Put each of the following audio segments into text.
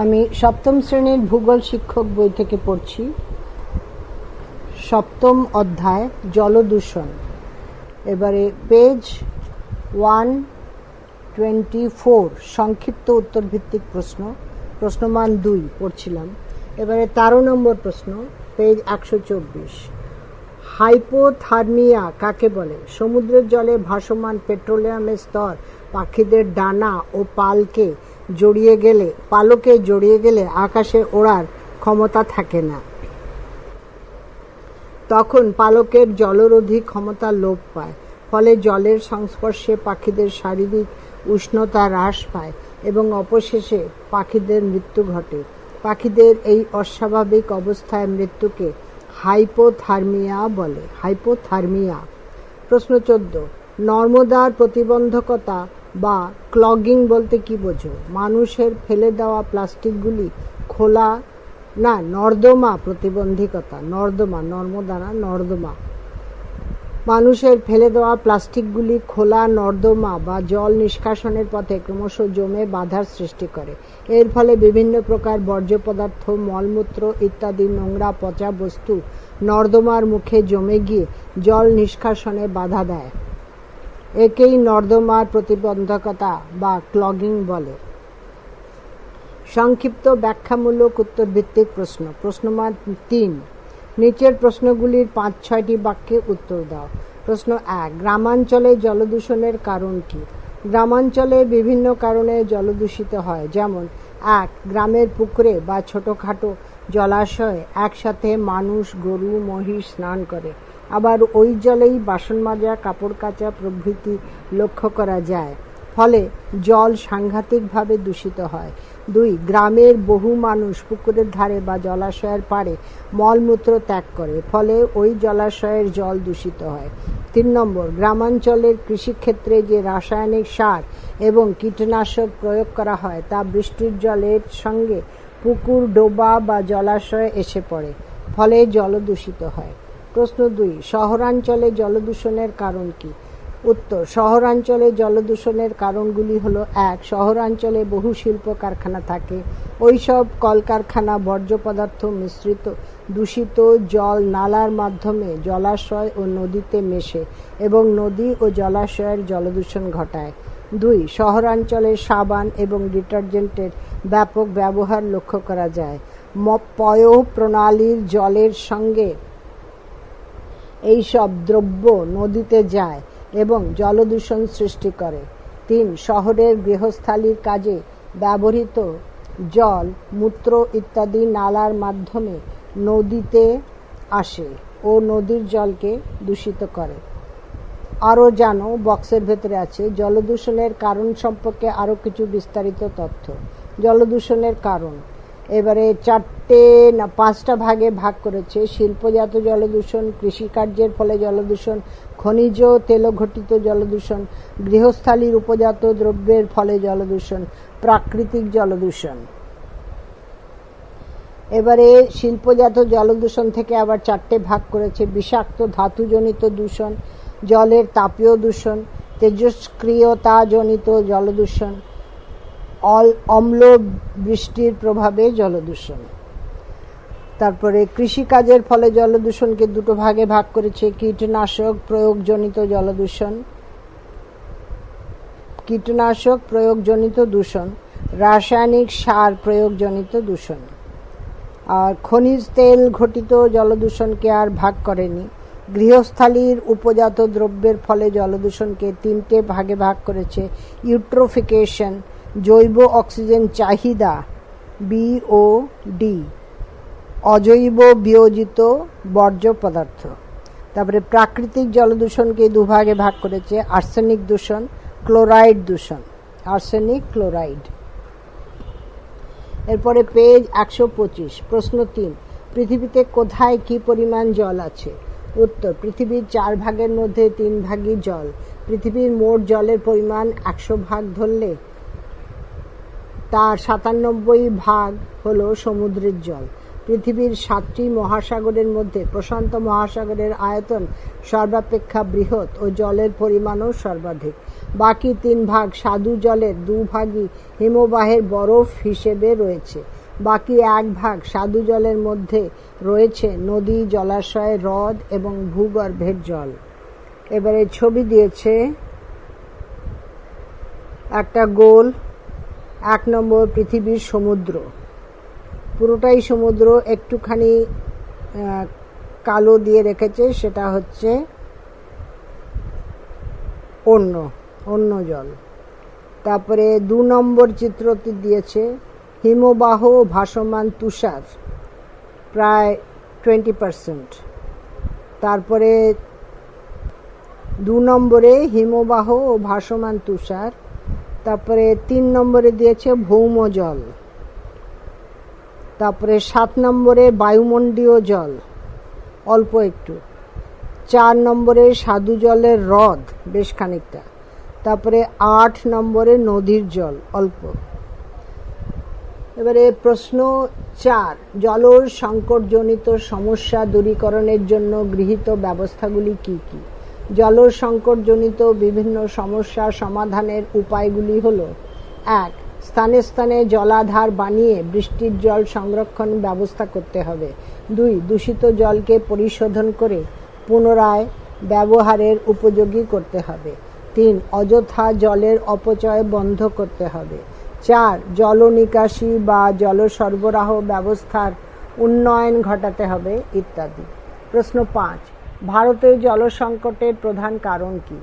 আমি সপ্তম শ্রেণির ভূগোল শিক্ষক বই থেকে পড়ছি। সপ্তম অধ্যায়, জলদূষণ। এবারে পেজ ওয়ান টোয়েন্টি ফোর সংক্ষিপ্ত উত্তরভিত্তিক প্রশ্ন, প্রশ্নমান দুই পড়ছিলাম। এবারে তেরো নম্বর প্রশ্ন, পেজ একশো চব্বিশ। হাইপোথার্মিয়া কাকে বলে? সমুদ্রের জলে ভাসমান পেট্রোলিয়ামের স্তর পাখিদের ডানা ও পালকে জড়িয়ে গেলে, পালকে জড়িয়ে গেলে আকাশে ওড়ার ক্ষমতা থাকে না। তখন পালকের জলরোধী ক্ষমতা লোপ পায়, ফলে জলের সংস্পর্শে পাখিদের শারীরিক উষ্ণতা হ্রাস পায় এবং অবশেষে পাখিদের মৃত্যু ঘটে। পাখিদের এই অস্বাভাবিক অবস্থায় মৃত্যুকে হাইপোথার্মিয়া বলে। হাইপোথার্মিয়া। প্রশ্ন চোদ্দ। নর্মদার প্রতিবন্ধকতা বা ক্লগিং বলতে কি বোঝো? মানুষের ফেলে দেওয়া প্লাস্টিকগুলি খোলা, না, নর্দমা প্রতিবন্ধকতা, নর্দমা নর্মদা না নর্দমা। মানুষের ফেলে দেওয়া প্লাস্টিকগুলি খোলা, নর্দমা বা জল নিষ্কাশনের পথে ক্রমশ জমে বাধার সৃষ্টি করে। এর ফলে বিভিন্ন প্রকার বর্জ্য পদার্থ, মলমূত্র ইত্যাদি নোংরা পচা বস্তু নর্দমার মুখে জমে গিয়ে জল নিষ্কাশনে বাধা দেয়। একেই নর্দমার প্রতিবন্ধকতা বা ক্লগিং বলে। সংক্ষিপ্ত ব্যাখ্যামূলক উত্তরভিত্তিক প্রশ্ন। প্রশ্নমান তিন। নিচের প্রশ্নগুলির পাঁচ, ছয়টি বাক্যে উত্তর দাও। প্রশ্ন এক, গ্রামাঞ্চলে জলদূষণের কারণ কি? গ্রামাঞ্চলে বিভিন্ন কারণে জলদূষিত হয়, যেমন এক, গ্রামের পুকুরে বা ছোটোখাটো জলাশয়ে একসাথে মানুষ গরু, মহিষ স্নান করে। আবার ওই জলেই বাসন মাজা, কাপড় কাচা প্রভৃতি লক্ষ্য করা যায়। ফলে জল সাংঘাতিকভাবে দূষিত হয়। দুই, গ্রামের বহু মানুষ পুকুরের ধারে বা জলাশয়ের পাড়ে মলমূত্র ত্যাগ করে, ফলে ওই জলাশয়ের জল দূষিত হয়। তিন নম্বর, গ্রামাঞ্চলের কৃষিক্ষেত্রে যে রাসায়নিক সার এবং কীটনাশক প্রয়োগ করা হয়, তা বৃষ্টির জলের সঙ্গে পুকুর, ডোবা বা জলাশয়ে এসে পড়ে, ফলে জল দূষিত হয়। প্রশ্ন দুই, শহরাঞ্চলে জলদূষণের কারণ কি? উত্তর, শহরাঞ্চলে জলদূষণের কারণগুলি হলো, এক, শহরাঞ্চলে বহু শিল্প কারখানা থাকে। ওইসব কলকারখানা বর্জ্য পদার্থ মিশ্রিত, দূষিত জল নালার মাধ্যমে জলাশয় ও নদীতে মেশে এবং নদী ও জলাশয়ের জলদূষণ ঘটায়। দুই, শহরাঞ্চলে সাবান এবং ডিটারজেন্টের ব্যাপক ব্যবহার লক্ষ্য করা যায়। পয় প্রণালীর জলের সঙ্গে এইসব দ্রব্য নদীতে যায় এবং জলদূষণ সৃষ্টি করে। তিন, শহরের গৃহস্থালির কাজে ব্যবহৃত জল, মূত্র ইত্যাদি নালার মাধ্যমে নদীতে আসে ও নদীর জলকে দূষিত করে। আরও জানো, বক্সের ভেতরে আছে, জলদূষণের কারণ সম্পর্কে আরও কিছু বিস্তারিত তথ্য। জলদূষণের কারণ। এবারে চারটে না, পাঁচটা ভাগে ভাগ করেছে। শিল্পজাত জলদূষণ, কৃষিকার্যের ফলে জলদূষণ, খনিজ তেলঘটিত জলদূষণ, গৃহস্থালির উপজাত দ্রব্যের ফলে জলদূষণ, প্রাকৃতিক জলদূষণ। এবারে শিল্পজাত জলদূষণ থেকে আবার চারটে ভাগ করেছে। বিষাক্ত ধাতুজনিত দূষণ, জলের তাপীয় দূষণ, তেজস্ক্রিয়তাজনিত জলদূষণ অম্ল বৃষ্টির প্রভাবে জলদূষণ। তারপরে কৃষিকাজের ফলে জলদূষণকে দুটো ভাগে ভাগ করেছে কীটনাশক প্রয়োগজনিত জলদূষণ। কীটনাশক প্রয়োগজনিত দূষণ, রাসায়নিক সার প্রয়োগজনিত দূষণ। আর খনিজ তেল ঘটিত জলদূষণকে আর ভাগ করেনি। গৃহস্থালির উপজাত দ্রব্যের ফলে জলদূষণকে তিনটে ভাগে ভাগ করেছে ইউট্রোফিকেশন জৈব অক্সিজেন চাহিদা বিও ডি অজৈব বিয়োজিত বর্জ্য পদার্থ। তারপরে প্রাকৃতিক জলদূষণকে দুভাগে ভাগ করেছে আর্সেনিক দূষণ, ক্লোরাইড দূষণ, আর্সেনিক ক্লোরাইড। এরপরে পেজ একশো পঁচিশ, প্রশ্ন তিন, পৃথিবীতে কোথায় কি পরিমাণ জল আছে? উত্তর, পৃথিবীর চার ভাগের মধ্যে তিন ভাগই জল। পৃথিবীর মোট জলের পরিমাণ একশো ভাগ ধরলে তার সাতানব্বই ভাগ হল সমুদ্রের জল। পৃথিবীর সাতটি মহাসাগরের মধ্যে প্রশান্ত মহাসাগরের আয়তন সর্বাপেক্ষা বৃহৎ ও জলের পরিমাণও সর্বাধিক। বাকি তিন ভাগ সাধু জলের, দু ভাগই হিমবাহের বরফ হিসেবে রয়েছে। বাকি এক ভাগ সাধু জলের মধ্যে রয়েছে নদী, জলাশয়, হ্রদ এবং ভূগর্ভের জল। এবারে ছবি দিয়েছে একটা গোল। এক নম্বর পৃথিবীর সমুদ্র। পুরোটাই সমুদ্র একটুখানি কালো দিয়ে রেখেছে, সেটা হচ্ছে অন্য অন্য জল। তারপরে দু নম্বর চিত্রটি দিয়েছে, হিমবাহ ভাসমান তুষার, প্রায় টোয়েন্টি পারসেন্ট। তারপরে দু নম্বরে হিমবাহ ও ভাসমান তুষার তারপরে তিন নম্বরে দিয়েছে ভৌম জল। তারপরে সাত নম্বরে বায়ুমণ্ডীয় জল, অল্প একটু। চার নম্বরে সাধু জলের হ্রদ বেশ খানিকটা। তারপরে আট নম্বরে নদীর জল, অল্প। এবারে প্রশ্ন চার জলর সংকটজনিত সমস্যা দূরীকরণের জন্য গৃহীত ব্যবস্থাগুলি কি কি? জলর সংকটজনিত বিভিন্ন সমস্যা সমাধানের উপায়গুলি হল, এক, স্থানে স্থানে জলাধার বানিয়ে বৃষ্টির জল সংরক্ষণ ব্যবস্থা করতে হবে। দুই, দূষিত জলকে পরিশোধন করে পুনরায় ব্যবহারের উপযোগী করতে হবে। তিন, অযথা জলের অপচয় বন্ধ করতে হবে। চার, জল নিকাশি বা জল সরবরাহ ব্যবস্থার উন্নয়ন ঘটাতে হবে ইত্যাদি। প্রশ্ন পাঁচ ভারতের জলসংকটের প্রধান কারণ কি?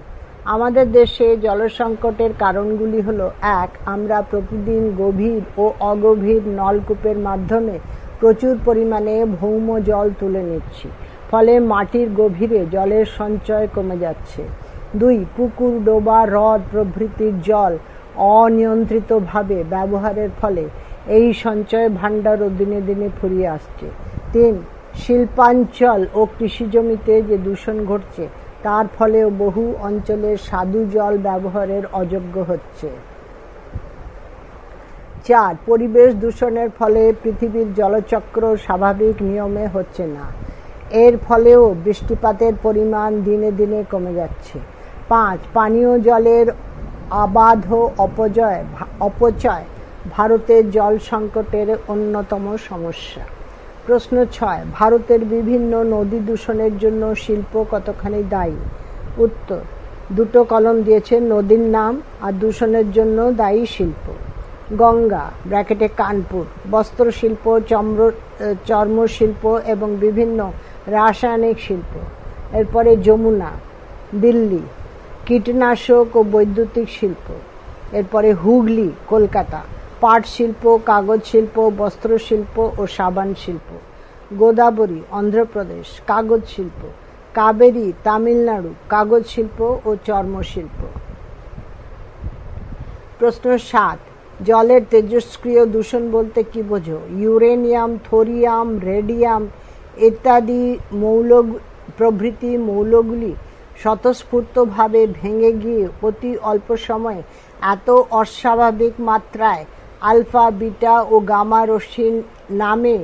আমাদের দেশে জলসংকটের কারণগুলি হলো, এক, আমরা প্রতিদিন গভীর ও অগভীর নলকূপের মাধ্যমে প্রচুর পরিমাণে ভৌম জল তুলে নিচ্ছি, ফলে মাটির গভীরে জলের সঞ্চয় কমে যাচ্ছে। দুই, পুকুর, ডোবা, হ্রদ প্রভৃতির জল অনিয়ন্ত্রিতভাবে ব্যবহারের ফলে এই সঞ্চয় ভাণ্ডারও দিনে দিনে ফুরিয়ে আসছে। তিন শিল্পাঞ্চল ও কৃষিজমিতে যে দূষণ ঘটছে, তার ফলেও বহু অঞ্চলে স্বাদু জল ব্যবহারের অযোগ্য হচ্ছে। চার, পরিবেশ দূষণের ফলে পৃথিবীর জলচক্র স্বাভাবিক নিয়মে হচ্ছে না। এর ফলেও বৃষ্টিপাতের পরিমাণ দিনে দিনে কমে যাচ্ছে। পাঁচ, পানীয় জলের অবাধ অপজয় অপচয় ভারতের জল সংকটের অন্যতম সমস্যা। প্রশ্ন ছয়, ভারতের বিভিন্ন নদী দূষণের জন্য শিল্প কতখানি দায়ী? উত্তর, দুটো কলম দিয়েছে নদীর নাম আর দূষণের জন্য দায়ী শিল্প। গঙ্গা, ব্র্যাকেটে কানপুর, বস্ত্রশিল্প, চম্র চর্মশিল্প এবং বিভিন্ন রাসায়নিক শিল্প। এরপরে যমুনা, দিল্লি, কীটনাশক ও বৈদ্যুতিক শিল্প। এরপরে হুগলি, কলকাতা। পাট শিল্প, কাগজ শিল্প বস্ত্রশিল্প ও সাবান শিল্প। গোদাবরী, অন্ধ্রপ্রদেশ, কাগজ শিল্প। কাবেরী, তামিলনাড়ু, কাগজ শিল্প ও চর্মশিল্প প্রশ্ন সাত, জলের তেজস্ক্রিয় দূষণ বলতে কি বোঝো? ইউরেনিয়াম, থোরিয়াম, রেডিয়াম ইত্যাদি মৌল প্রভৃতি মৌলগুলি স্বতঃস্ফূর্তভাবে ভেঙে গিয়ে অতি অল্প সময়ে এত অস্বাভাবিক মাত্রায় আলফা, বিটা ও গামা রশ্মি নামে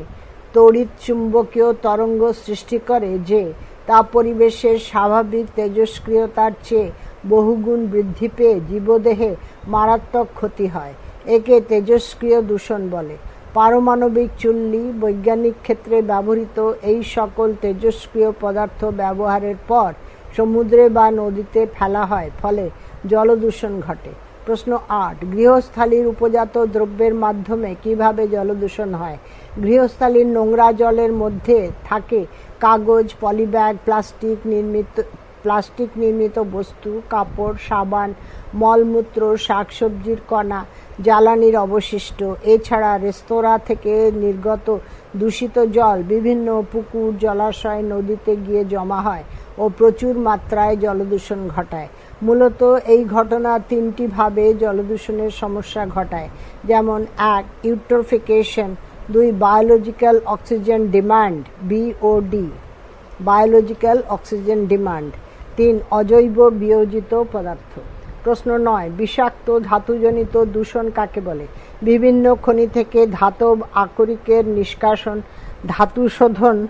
তড়িৎ চুম্বকীয় তরঙ্গ সৃষ্টি করে যে তা পরিবেশের স্বাভাবিক তেজস্ক্রিয়তার চেয়ে বহুগুণ বৃদ্ধি পেয়ে জীবদেহে মারাত্মক ক্ষতি হয়। একে তেজস্ক্রিয় দূষণ বলে। পারমাণবিক চুল্লি বৈজ্ঞানিক ক্ষেত্রে ব্যবহৃত এই সকল তেজস্ক্রিয় পদার্থ ব্যবহারের পর সমুদ্রে বা নদীতে ফেলা হয়, ফলে জলদূষণ ঘটে। প্রশ্ন আট, গৃহস্থালির উপজাত দ্রব্যের মাধ্যমে কীভাবে জলদূষণ হয়? গৃহস্থালির নোংরা জলের মধ্যে থাকে কাগজ, পলিব্যাগ, প্লাস্টিক নির্মিত প্লাস্টিক নির্মিত বস্তু, কাপড়, সাবান, মলমূত্র, শাকসবজির কণা, জ্বালানির অবশিষ্ট। এছাড়া রেস্তোরাঁ থেকে নির্গত দূষিত জল বিভিন্ন পুকুর, জলাশয়, নদীতে গিয়ে জমা হয় ও প্রচুর মাত্রায় জলদূষণ ঘটায়। মূলত এই ঘটনা তিনটি ভাবে জলদূষণের সমস্যা ঘটায়। যেমন, এক ইউট্রোফিকেশন দুই biological oxygen demand BOD biological oxygen demand তিন, অজৈব বিয়োজিত পদার্থ। প্রশ্ন নয়, বিষাক্ত, ধাতুজনিত দূষণ কাকে বলে? বিভিন্ন খনি থেকে ধাতব আকরিকের নিষ্কাশন ধাতু শোধন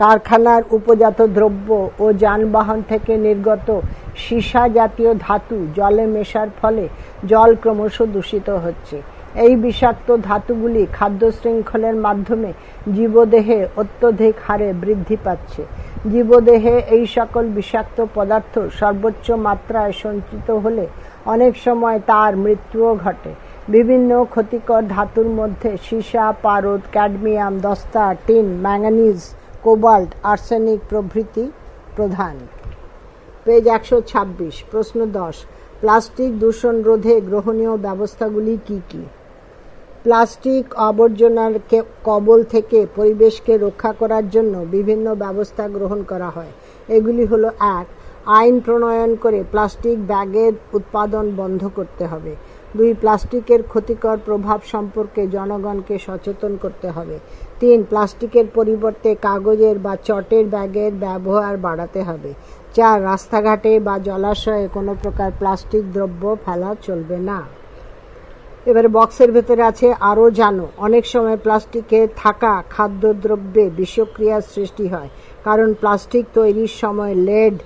কারখানার উপজাত দ্রব্য ও যানবাহন থেকে নির্গত সীসা জাতীয় ধাতু জলে মেশার ফলে জল ক্রমশ দূষিত হচ্ছে। এই বিষাক্ত ধাতুগুলি খাদ্য শৃঙ্খলের মাধ্যমে জীবদেহে অত্যধিক হারে বৃদ্ধি পাচ্ছে। জীবদেহে এই সকল বিষাক্ত পদার্থ সর্বোচ্চ মাত্রায় সঞ্চিত হলে অনেক সময় তার মৃত্যুও ঘটে। বিভিন্ন ক্ষতিকর ধাতুর মধ্যে সীসা, পারদ, ক্যাডমিয়াম, দস্তা, টিন ম্যাঙ্গানিজ কোবাল্ট আর্সেনিক প্রভৃতি প্রধান। পেজ একশো ছাব্বিশ, প্রশ্ন দশ, প্লাস্টিক দূষণ রোধে গ্রহণীয় ব্যবস্থাগুলি কি কি? প্লাস্টিক আবর্জনার কবল থেকে পরিবেশকে রক্ষা করার জন্য বিভিন্ন ব্যবস্থা গ্রহণ করা হয়। এগুলি হলো এক, আইন প্রণয়ন করে প্লাস্টিক ব্যাগের উৎপাদন বন্ধ করতে হবে। দুই, প্লাস্টিকের ক্ষতিকর প্রভাব সম্পর্কে জনগণকে সচেতন করতে হবে। তিন, প্লাস্টিকের পরিবর্তে কাগজের বা চটের ব্যাগের ব্যবহার বাড়াতে হবে। চার, রাস্তাঘাটে বা জলাশয়ে কোনো প্রকার প্লাস্টিক দ্রব্য ফেলা চলবে না। এবারে বক্সের ভেতরে আছে, আরও জানো, অনেক সময় প্লাস্টিকে থাকা খাদ্যদ্রব্যে বিষক্রিয়ার সৃষ্টি হয়। কারণ প্লাস্টিক তৈরির সময় লেড,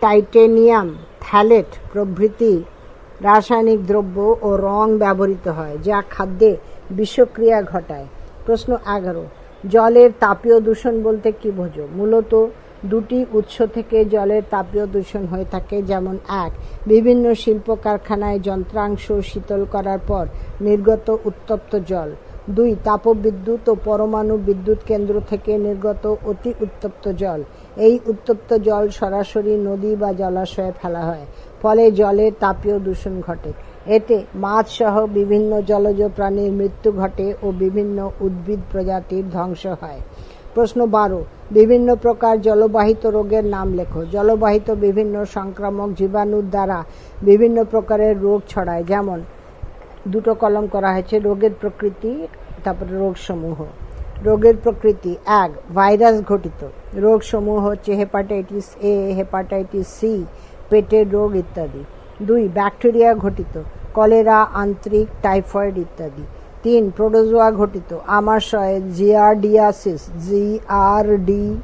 টাইটেনিয়াম, থ্যালেট প্রভৃতি রাসায়নিক দ্রব্য ও রং ব্যবহৃত হয়, যা খাদ্যে বিষক্রিয়া ঘটায়। প্রশ্ন এগারো। জলের তাপীয় দূষণ বলতে কি বোঝো? মূলত দুটি উৎস থেকে জলের তাপীয় দূষণ হয়ে থাকে, যেমন এক, বিভিন্ন শিল্প কারখানায় যন্ত্রাংশ শীতল করার পর নির্গত উত্তপ্ত জল। দুই, তাপবিদ্যুৎ ও পরমাণু বিদ্যুৎ কেন্দ্র থেকে নির্গত অতি উত্তপ্ত জল। এই উত্তপ্ত জল সরাসরি নদী বা জলাশয়ে ফেলা হয়, ফলে জলের তাপীয় দূষণ ঘটে। এতে মাছ সহ বিভিন্ন জলজ প্রাণীর মৃত্যু ঘটে ও বিভিন্ন উদ্ভিদ প্রজাতির ধ্বংস হয়। প্রশ্ন বারো, বিভিন্ন প্রকার জলবাহিত রোগের নাম লেখো। জলবাহিত বিভিন্ন সংক্রামক জীবাণুর দ্বারা বিভিন্ন প্রকারের রোগ ছড়ায়। যেমন, দুটো কলম করা হয়েছে, রোগের প্রকৃতি, তারপরে রোগসমূহ। রোগের প্রকৃতি, এক, ভাইরাস ঘটিত। রোগসমূহ হচ্ছে হেপাটাইটিস এ, হেপাটাইটিস সি, পেটের রোগ ইত্যাদি। দুই, ব্যাকটেরিয়া ঘটিত, কলেরা, আন্ত্রিক, টাইফয়েড ইত্যাদি। তিন, প্রোটোজোয়া ঘটিত, আমাশয়, জিয়ারডিয়াসিস জি আর ডি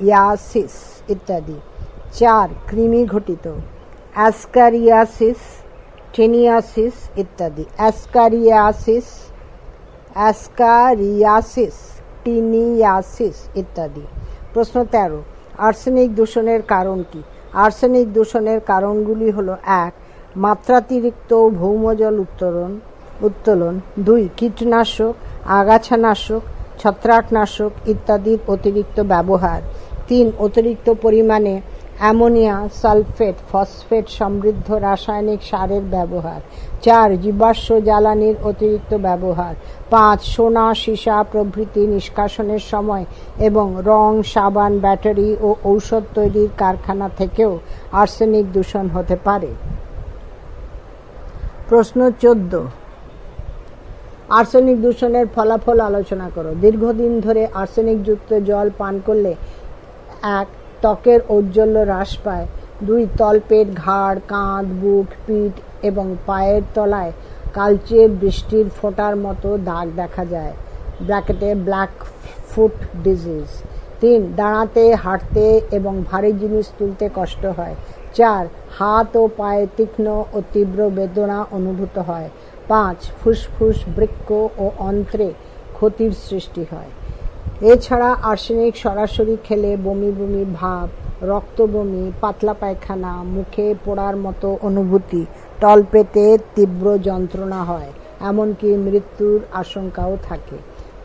ইয়াসিস ইত্যাদি। চার, কৃমি ঘটিত, অ্যাসকারিয়াসিস, টেনিয়াসিস ইত্যাদি। অ্যাসকারিয়াসিস অ্যাসকারিয়াসিস, টিনিয়াসিস ইত্যাদি। প্রশ্ন তেরো, আর্সেনিক দূষণের কারণ কি? আর্সেনিক দূষণের কারণগুলি হলো, এক, মাত্রাতিরিক্ত ভৌমজল উত্তোলন উত্তোলন, দুই, কীটনাশক, আগাছানাশক, ছত্রাকনাশক ইত্যাদির অতিরিক্ত ব্যবহার, তিন, অতিরিক্ত পরিমাণে অ্যামোনিয়া, সালফেট, ফসফেট সমৃদ্ধ রাসায়নিক সারের ব্যবহার। চার, জীবাশ্ম জ্বালানির অতিরিক্ত ব্যবহার। পাঁচ, সোনা, সীসা প্রভৃতি নিষ্কাশনের সময় এবং রং, সাবান, ব্যাটারি ও ঔষধ তৈরির কারখানা থেকেও আর্সেনিক দূষণ হতে পারে। প্রশ্ন চোদ্দ। আর্সেনিক দূষণের ফলাফল আলোচনা করো। দীর্ঘদিন ধরে আর্সেনিকযুক্ত জল পান করলে এক ত্বকের ঔজ্জ্বল্য হ্রাস পায়। দুই, তলপেট, ঘাড়, কাঁধ, বুক, পিঠ এবং পায়ের তলায় কালচে বৃষ্টির ফোঁটার মতো দাগ দেখা যায়। ব্র্যাকেটে, ব্ল্যাক ফুট ডিজিজ। তিন, দাঁড়াতে, হাঁটতে এবং ভারী জিনিস তুলতে কষ্ট হয়। চার, হাত ও পায়ে তীক্ষ্ণ ও তীব্র বেদনা অনুভূত হয়। পাঁচ, ফুসফুস বৃক্ষ ও অন্ত্রে ক্ষতির সৃষ্টি হয়। এছাড়া আর্সেনিক সরাসরি খেলে বমি বমি ভাব, রক্ত বমি, পাতলা পায়খানা, মুখে পোড়ার মতো অনুভূতি তলপেটে তীব্র যন্ত্রণা হয়, এমনকি মৃত্যুর আশঙ্কাও থাকে।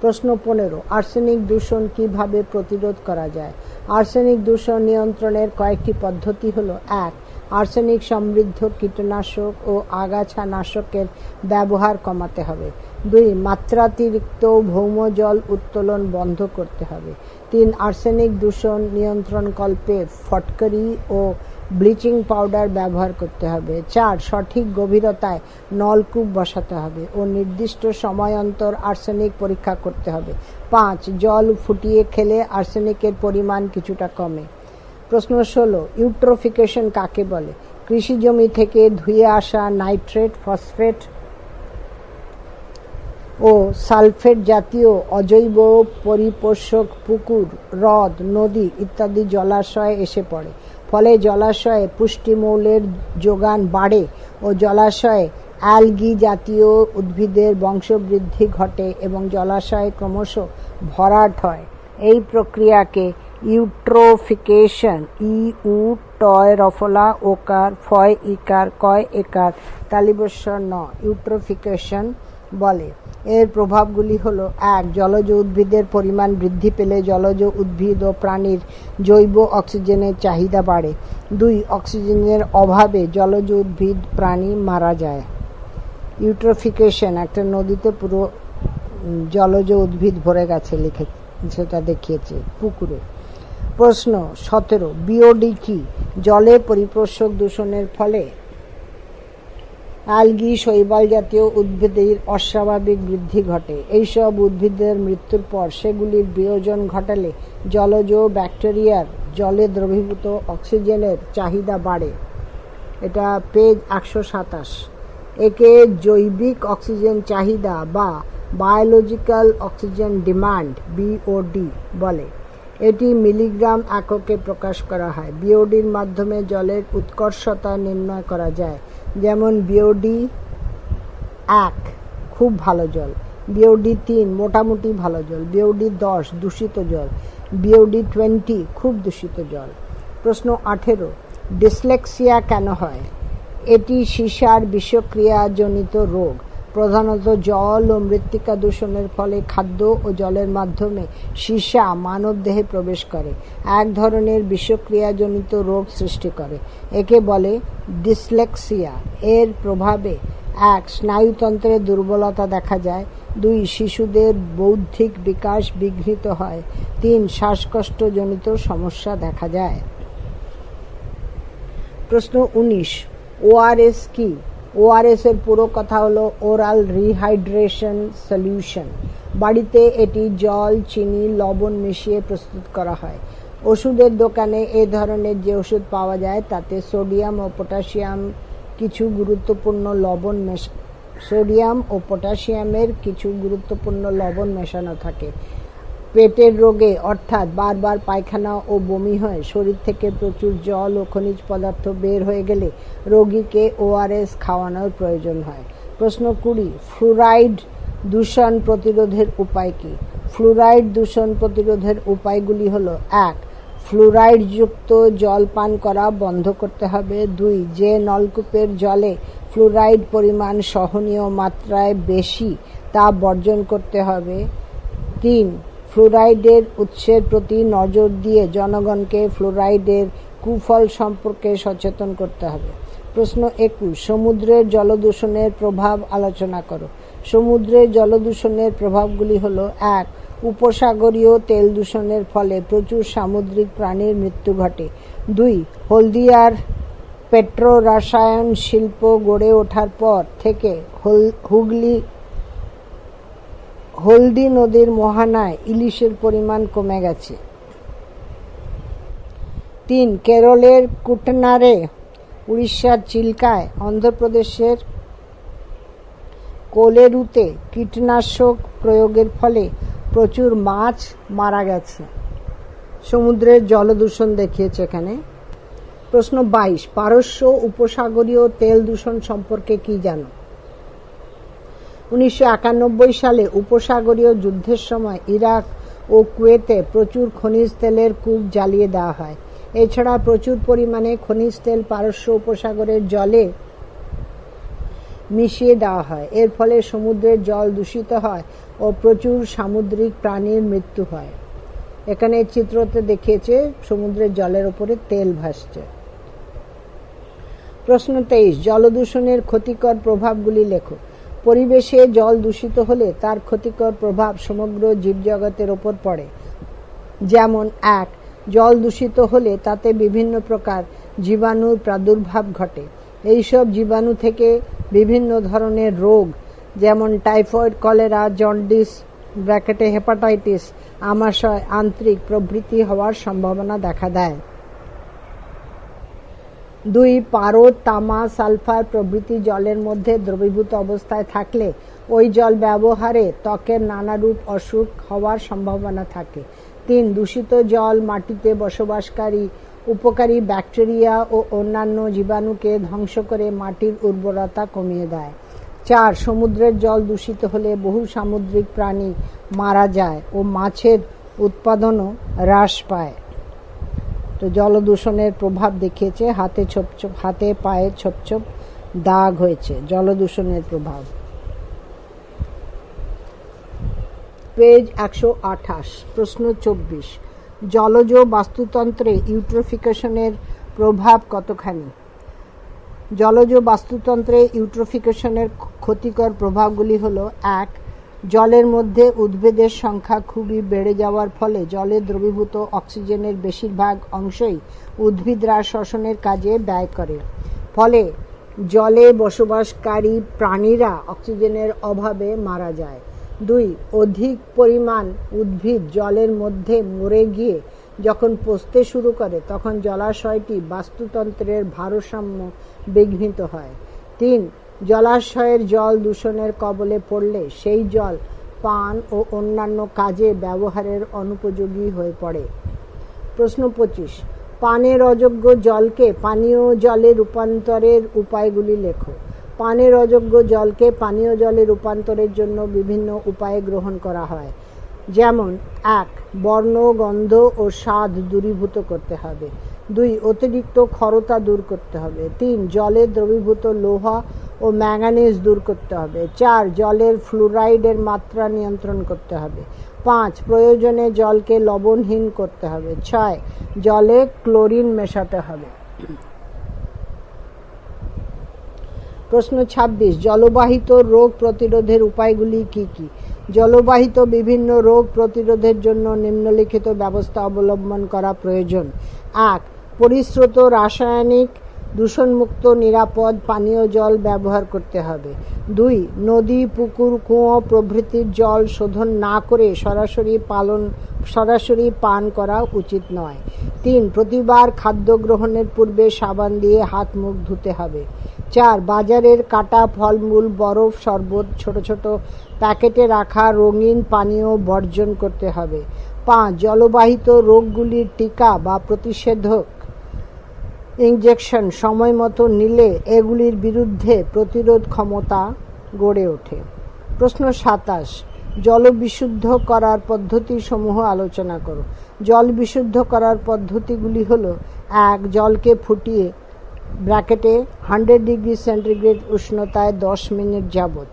প্রশ্ন পনেরো, আর্সেনিক দূষণ কীভাবে প্রতিরোধ করা যায়? আর্সেনিক দূষণ নিয়ন্ত্রণের কয়েকটি পদ্ধতি হলো, এক, আর্সেনিক সমৃদ্ধ কীটনাশক ও আগাছা নাশকের ব্যবহার কমাতে হবে। দুই, মাত্রাতিরিক্ত ভৌমজল উত্তোলন বন্ধ করতে হবে। তিন, আর্সেনিক দূষণ নিয়ন্ত্রণকল্পে ফটকরি ও ব্লিচিং পাউডার ব্যবহার করতে হবে। চার, সঠিক গভীরতায় নলকূপ বসাতে হবে ও নির্দিষ্ট সময় অন্তর আর্সেনিক পরীক্ষা করতে হবে। পাঁচ, জল ফুটিয়ে খেলে আর্সেনিকের পরিমাণ কিছুটা কমে। প্রশ্ন ষোলো, ইউট্রোফিকেশন কাকে বলে? কৃষি জমি থেকে ধুয়ে আসা নাইট্রেট, ফসফেট ও সালফেট জাতীয় অজৈব পরিপোষক পুকুর, হ্রদ, নদী ইত্যাদি জলাশয়ে এসে পড়ে। ফলে জলাশয়ে পুষ্টিমৌলের যোগান বাড়ে ও জলাশয়ে অ্যালগি জাতীয় উদ্ভিদের বংশবৃদ্ধি ঘটে এবং জলাশয় ক্রমশ ভরাট হয়। এই প্রক্রিয়াকে ইউট্রোফিকেশন ই উ টয় রফলা ওকার, ফয়, ইকার, কয়, একার তালিবস্বর ন, ইউট্রোফিকেশন বলে। এর প্রভাবগুলি হল, এক, জলজ উদ্ভিদের পরিমাণ বৃদ্ধি পেলে জলজ উদ্ভিদ ও প্রাণীর জৈব অক্সিজেনের চাহিদা বাড়ে। দুই, অক্সিজেনের অভাবে জলজ উদ্ভিদ, প্রাণী মারা যায়। ইউট্রোফিকেশন, একটা নদীতে পুরো জলজ উদ্ভিদ ভরে গেছে লিখে, সেটা দেখিয়েছে পুকুরে। প্রশ্ন, সতেরো, বিওডি কি? জলে পরিপোষক দূষণের ফলে অ্যালগি শৈবাল জাতীয় উদ্ভিদের অস্বাভাবিক বৃদ্ধি ঘটে। এইসব উদ্ভিদের মৃত্যুর পর সেগুলির বিয়োজন ঘটালে জলজ ব্যাকটেরিয়ার জলে দ্রবীভূত অক্সিজেনের চাহিদা বাড়ে। এটা পেজ একশো সাতাশ। একে জৈবিক অক্সিজেন চাহিদা বা বায়োলজিক্যাল অক্সিজেন ডিমান্ড বিওডি বলে। এটি মিলিগ্রাম এককে প্রকাশ করা হয়। বিওডির মাধ্যমে জলের উৎকর্ষতা নির্ণয় করা যায়। যেমন বিওডি এক, খুব ভালো জল। বিওডি তিন, মোটামুটি ভালো জল। বিওডি দশ, দূষিত জল। বিওডি টোয়েন্টি খুব দূষিত জল। প্রশ্ন আঠেরো ডিসলেক্সিয়া কেন হয়? এটি সিসার বিষক্রিয়াজনিত রোগ। প্রধানত জল ও মৃত্তিকা দূষণের ফলে খাদ্য ও জলের মাধ্যমে সীসা মানবদেহে প্রবেশ করে, এক ধরনের বিষক্রিয়াজনিত রোগ সৃষ্টি করে। একে বলে ডিসলেক্সিয়া। এর প্রভাবে এক স্নায়ুতন্ত্রের দুর্বলতা দেখা যায়, দুই শিশুদের বৌদ্ধিক বিকাশ বিঘ্নিত হয়, তিন শ্বাসকষ্টজনিত সমস্যা দেখা যায়। প্রশ্ন উনিশ, ওআরএস কি? ওআরএস এর পুরো কথা হলো ওরাল রিহাইড্রেশন সলিউশন বাড়িতে এটি জল, চিনি, লবণ মিশিয়ে প্রস্তুত করা হয়। ওষুধের দোকানে এ ধরনের যে ওষুধ পাওয়া যায়, তাতে সোডিয়াম ও পটাশিয়াম কিছু গুরুত্বপূর্ণ লবণ মেশ, সোডিয়াম ও পটাশিয়ামের কিছু গুরুত্বপূর্ণ লবণ মেশানো থাকে। পেটের রোগে, অর্থাৎ বারবার পায়খানা ও বমি হয়, শরীর থেকে প্রচুর জল ও খনিজ পদার্থ বের হয়ে গেলে রোগীকে ওআরএস খাওয়ানোর প্রয়োজন হয়। প্রশ্ন কুড়ি, ফ্লুরাইড দূষণ প্রতিরোধের উপায় কী? ফ্লুরাইড দূষণ প্রতিরোধের উপায়গুলি হলো, এক, ফ্লুরাইডযুক্ত জল পান করা বন্ধ করতে হবে। দুই, যে নলকূপের জলে ফ্লুরাইড পরিমাণ সহনীয় মাত্রায় বেশি তা বর্জন করতে হবে। তিন ফ্লুরাইডের উৎসের প্রতি নজর দিয়ে জনগণকে ফ্লোরাইডের কুফল সম্পর্কে সচেতন করতে হবে। প্রশ্ন একুশ, সমুদ্রের জলদূষণের প্রভাব আলোচনা করো। সমুদ্রের জলদূষণের প্রভাবগুলি হল, এক, উপসাগরীয় তেল দূষণের ফলে প্রচুর সামুদ্রিক প্রাণীর মৃত্যু ঘটে। দুই, হলদিয়ার পেট্রো রাসায়ন শিল্প গড়ে ওঠার পর থেকে হুগলি হলদি নদীর মোহানায় ইলিশের পরিমাণ কমে গেছে। তিন, কেরলের কুটনারে উড়িষ্যার চিল্কায় অন্ধ্রপ্রদেশের কোলেরুতে কীটনাশক প্রয়োগের ফলে প্রচুর মাছ মারা গেছে। সমুদ্রের জলদূষণ দেখিয়েছে এখানে। প্রশ্ন বাইশ, পারস্য উপসাগরীয় তেল দূষণ সম্পর্কে কি জানো? উনিশশো একানব্বই সালে উপসাগরীয় যুদ্ধের সময় ইরাক ও কুয়েতে প্রচুর খনিজ তেলের কূপ জ্বালিয়ে দেওয়া হয়। এছাড়া প্রচুর পরিমাণে খনিজ তেল পারস্য উপসাগরের জলে মিশিয়ে দেওয়া হয়। এর ফলে সমুদ্রের জল দূষিত হয় ও প্রচুর সামুদ্রিক প্রাণীর মৃত্যু হয়। এখানে চিত্রতে দেখিয়েছে, সমুদ্রের জলের উপরে তেল ভাসছে। প্রশ্ন তেইশ, জলদূষণের ক্ষতিকর প্রভাবগুলি লেখো। পরিবেশে জল দূষিত হলে তার ক্ষতিকর প্রভাব সমগ্র জীবজগতের ওপর পড়ে। যেমন এক, জল দূষিত হলে তাতে বিভিন্ন প্রকার জীবাণুর প্রাদুর্ভাব ঘটে। এইসব জীবাণু থেকে বিভিন্ন ধরনের রোগ, যেমন টাইফয়েড, কলেরা, জন্ডিস, ব্র্যাকেটে হেপাটাইটিস, আমাশয়, আন্ত্রিক প্রভৃতি হওয়ার সম্ভাবনা দেখা দেয়। দুই পারদ, তামা, সালফার প্রভৃতি জলের মধ্যে দ্রবীভূত অবস্থায় থাকলে ওই জল ব্যবহারে ত্বকের নানারূপ অসুখ হওয়ার সম্ভাবনা থাকে। তিন, দূষিত জল মাটিতে বসবাসকারী উপকারী ব্যাকটেরিয়া ও অন্যান্য জীবাণুকে ধ্বংস করে মাটির উর্বরতা কমিয়ে দেয়। চার, সমুদ্রের জল দূষিত হলে বহু সামুদ্রিক প্রাণী মারা যায় ও মাছের উৎপাদনও হ্রাস পায়। তো জল দূষণের প্রভাব দেখিয়েছে, হাতে ছোপ ছোপ, হাতে পায়ে ছোপ ছোপ দাগ হয়েছে জল দূষণের প্রভাব। পেজ একশো আঠাশ, প্রশ্ন চব্বিশ। জলজ বাস্তুতন্ত্রে ইউট্রোফিকেশনের প্রভাব কতখানি? জলজ বাস্তুতন্ত্রে ইউট্রোফিকেশনের ক্ষতিকর প্রভাবগুলি হলো, এক জলের মধ্যে উদ্ভিদের সংখ্যা খুবই বেড়ে যাওয়ার ফলে জলে দ্রবীভূত অক্সিজেনের বেশিরভাগ অংশই উদ্ভিদরা শ্বসনের কাজে ব্যয় করে। ফলে জলে বসবাসকারী প্রাণীরা অক্সিজেনের অভাবে মারা যায়। দুই, অধিক পরিমাণ উদ্ভিদ জলের মধ্যে মরে গিয়ে যখন পচতে শুরু করে, তখন জলাশয়টি বাস্তুতন্ত্রের ভারসাম্য বিঘ্নিত হয়। তিন জলাশয়ের জল দূষণের কবলে পড়লে সেই জল পান ও অন্যান্য কাজে ব্যবহারের অনুপযোগী হয়ে পড়ে। প্রশ্ন পঁচিশ, পানের অযোগ্য জলকে পানীয় জলে রূপান্তরের উপায়গুলি লেখো। পানের অযোগ্য জলকে পানীয় জলে রূপান্তরের জন্য বিভিন্ন উপায়ে গ্রহণ করা হয়। যেমন, এক, বর্ণ, গন্ধ ও স্বাদ দূরীভূত করতে হবে। দুই, অতিরিক্ত ক্ষরতা দূর করতে হবে। তিন, জলে দ্রবীভূত লোহা ও ম্যাঙ্গানিজ দূর করতে হবে। চার, জলের ফ্লুরাইডের মাত্রা নিয়ন্ত্রণ করতে হবে। পাঁচ, প্রয়োজনে জলকে লবণহীন করতে হবে। ছয়, জলে ক্লোরিন মেশাতে হবে। প্রশ্ন ২৬ জলবাহিত রোগ প্রতিরোধের উপায়গুলি কি কি? জলবাহিত বিভিন্ন রোগ প্রতিরোধের জন্য নিম্নলিখিত ব্যবস্থা অবলম্বন করা প্রয়োজন। এক, পরিশ্রুত রাসায়নিক দূষণমুক্ত, নিরাপদ পানীয় জল ব্যবহার করতে হবে। দুই, নদী, পুকুর, কুয়ো প্রভৃতির জল শোধন না করে সরাসরি পালন, সরাসরি পান করা উচিত নয়। তিন, প্রতিবার খাদ্য গ্রহণের পূর্বে সাবান দিয়ে হাত মুখ ধুতে হবে। চার, বাজারের কাটা ফলমূল, বরফ, শরবত, ছোট ছোট প্যাকেটে রাখা রঙিন পানীয় বর্জন করতে হবে। পাঁচ, জলবাহিত রোগগুলির টিকা বা প্রতিষেধক ইঞ্জেকশন সময় মতো নিলে এগুলির বিরুদ্ধে প্রতিরোধ ক্ষমতা গড়ে ওঠে। প্রশ্ন সাতাশ, জল বিশুদ্ধ করার পদ্ধতিসমূহ আলোচনা করো। জল বিশুদ্ধ করার পদ্ধতিগুলি হলো, এক, জলকে ফুটিয়ে, ব্র্যাকেটে, হান্ড্রেড ডিগ্রি সেন্টিগ্রেড উষ্ণতায় দশ মিনিট যাবত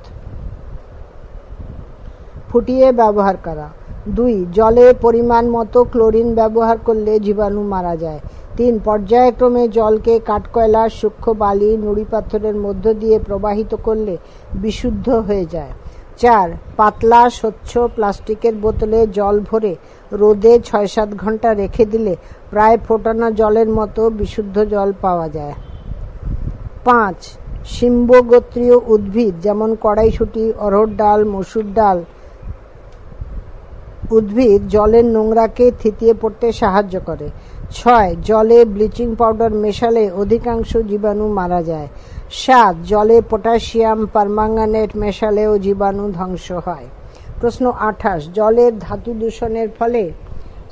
ফুটিয়ে ব্যবহার করা। দুই, জলে পরিমাণ মতো ক্লোরিন ব্যবহার করলে জীবাণু মারা যায়। তিন পর্যায়ক্রমে জলকে কাঠকয়লা, সূক্ষ্ম বালি, নুড়ি পাথরের মধ্য দিয়ে প্রবাহিত করলে বিশুদ্ধ হয়ে যায়। চার, পাতলা, স্বচ্ছ প্লাস্টিকের বোতলে জল ভরে রোদে ছয় সাত ঘণ্টা রেখে দিলে প্রায় ফোটানো জলের মতো বিশুদ্ধ জল পাওয়া যায়। পাঁচ শিম্বগোত্রীয় উদ্ভিদ যেমন কড়াইশুটি অরহর ডাল, মসুর ডাল উদ্ভিদ জলের নোংরাকে থিতিয়ে পড়তে সাহায্য করে। ছয়, জলে ব্লিচিং পাউডার মেশালে অধিকাংশ জীবাণু মারা যায়। সাত, জলে পটাশিয়াম পারমাঙ্গানেট মেশালেও জীবাণু ধ্বংস হয়। প্রশ্ন আঠাশ জলের ধাতু দূষণের ফলে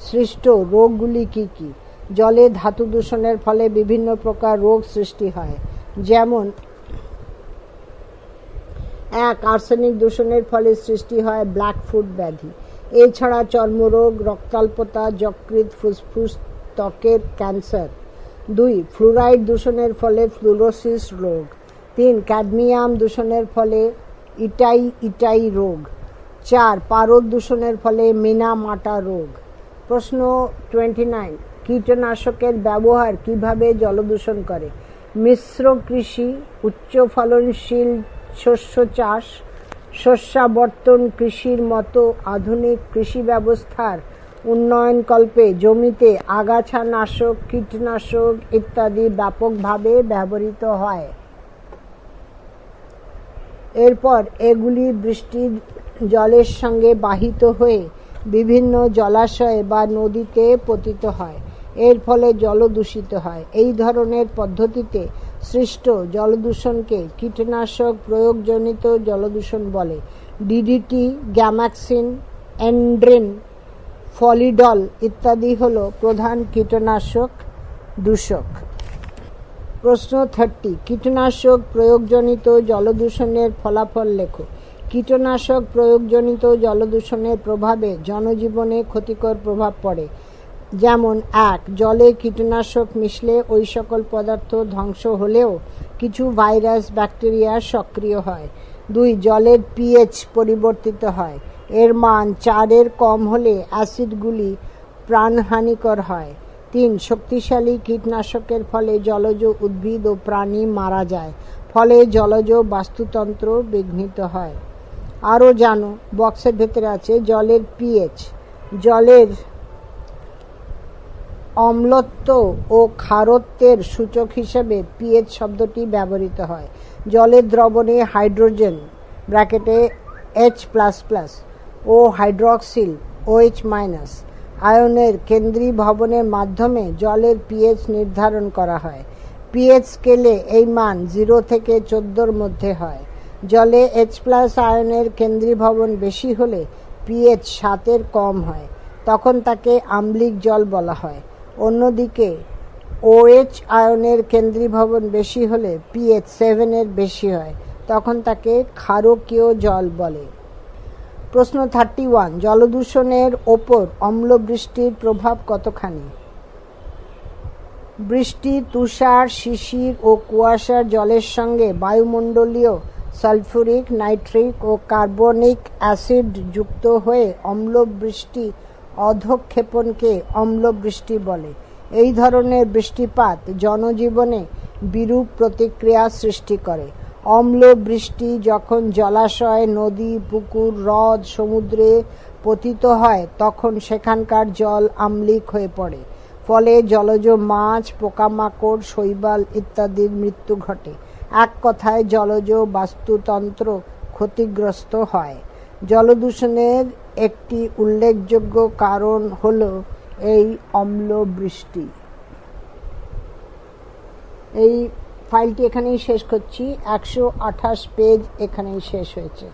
সৃষ্ট রোগগুলি কি কি? জলে ধাতু দূষণের ফলে বিভিন্ন প্রকার রোগ সৃষ্টি হয়, যেমন এক, আর্সেনিক দূষণের ফলে সৃষ্টি হয় ব্ল্যাক ফুড ব্যাধি। এছাড়া চর্মরোগ, রক্তাল্পতা যকৃত ফুসফুস ত্বকের ক্যান্সার। দুই, ফ্লুরাইড দূষণের ফলে ফ্লুরোসিস রোগ। তিন, ক্যাডমিয়াম দূষণের ফলে ইটাই ইটাই রোগ। চার, পারদ দূষণের ফলে মিনা মাটা রোগ। প্রশ্ন টোয়েন্টি নাইন, কীটনাশকের ব্যবহার কীভাবে জলদূষণ করে? মিশ্র কৃষি, উচ্চ ফলনশীল শস্য চাষ, শস্যাবর্তন কৃষির মতো আধুনিক কৃষি ব্যবস্থার উন্নয়নকল্পে জমিতে আগাছা নাশক কীটনাশক ইত্যাদি ব্যাপকভাবে ব্যবহৃত হয়। এরপর এগুলি বৃষ্টির জলের সঙ্গে বাহিত হয়ে বিভিন্ন জলাশয়ে বা নদীতে পতিত হয়। এর ফলে জল দূষিত হয়। এই ধরনের পদ্ধতিতে সৃষ্ট জলদূষণকে কীটনাশক প্রয়োগজনিত জলদূষণ বলে। ডিডিটি গ্যামাক্সিন এন্ড্রেন ফলিডল ইত্যাদি হল প্রধান কীটনাশক দূষক। প্রশ্ন থার্টি কীটনাশক প্রয়োগজনিত জলদূষণের ফলাফল লেখো। কীটনাশক প্রয়োগজনিত জলদূষণের প্রভাবে জনজীবনে ক্ষতিকর প্রভাব পড়ে। যেমন, এক, জলে কীটনাশক মিশলে ওই সকল পদার্থ ধ্বংস হলেও কিছু ভাইরাস, ব্যাকটেরিয়া সক্রিয় হয়। দুই, জলের পিএইচ পরিবর্তিত হয়। এর মান চারের কম হলে অ্যাসিডগুলি প্রাণহানিকর হয়। তিন, শক্তিশালী কীটনাশকের ফলে জলজ উদ্ভিদ ও প্রাণী মারা যায়, ফলে জলজ বাস্তুতন্ত্র বিঘ্নিত হয়। আরও জানো, বক্সের ভেতরে আছে জলের পিএইচ জলের অম্লত্ব ও ক্ষারত্বের সূচক হিসেবে পিএইচ শব্দটি ব্যবহৃত হয়। জলের দ্রবণে হাইড্রোজেন, ব্র্যাকেটে এইচ প্লাস প্লাস ও হাইড্রক্সিল, ওএইচ মাইনাস, আয়নের কেন্দ্রী ভবনের মাধ্যমে জলের পিএইচ নির্ধারণ করা হয়। পিএইচ স্কেলে এই মান জিরো থেকে চোদ্দোর মধ্যে হয়। জলে এইচ প্লাস আয়নের কেন্দ্রী ভবন বেশি হলে পিএইচ সাতের কম হয়। তখন তাকে আম্লিক জল বলা হয়। অন্যদিকে ওএইচ আয়নের কেন্দ্রীভবন বেশি হলে পিএইচ সেভেনের বেশি হয়। তখন তাকে ক্ষারকীয় জল বলে। প্রশ্ন থার্টি ওয়ান জলদূষণের ওপর অম্লবৃষ্টির প্রভাব কতখানি? বৃষ্টি, তুষার, শিশির ও কুয়াশার জলের সঙ্গে বায়ুমণ্ডলীয় সালফুরিক, নাইট্রিক ও কার্বনিক অ্যাসিড যুক্ত হয়ে অম্লবৃষ্টি অধক্ষেপণকে অম্লবৃষ্টি বলে। এই ধরনের বৃষ্টিপাত জনজীবনে বিরূপ প্রতিক্রিয়া সৃষ্টি করে। অম্ল বৃষ্টি যখন জলাশয়, নদী, পুকুর, হ্রদ, সমুদ্রে পতিত হয়, তখন সেখানকার জল আম্লিক হয়ে পড়ে। ফলে জলজ মাছ, পোকামাকড়, শৈবাল ইত্যাদির মৃত্যু ঘটে। এক কথায়, জলজ বাস্তুতন্ত্র ক্ষতিগ্রস্ত হয়। জলদূষণের একটি উল্লেখযোগ্য কারণ হল এই অম্ল বৃষ্টি এই ফাইলটি এখানেই শেষ করছি। একশো আঠাশ পেজ এখানেই শেষ হয়েছে।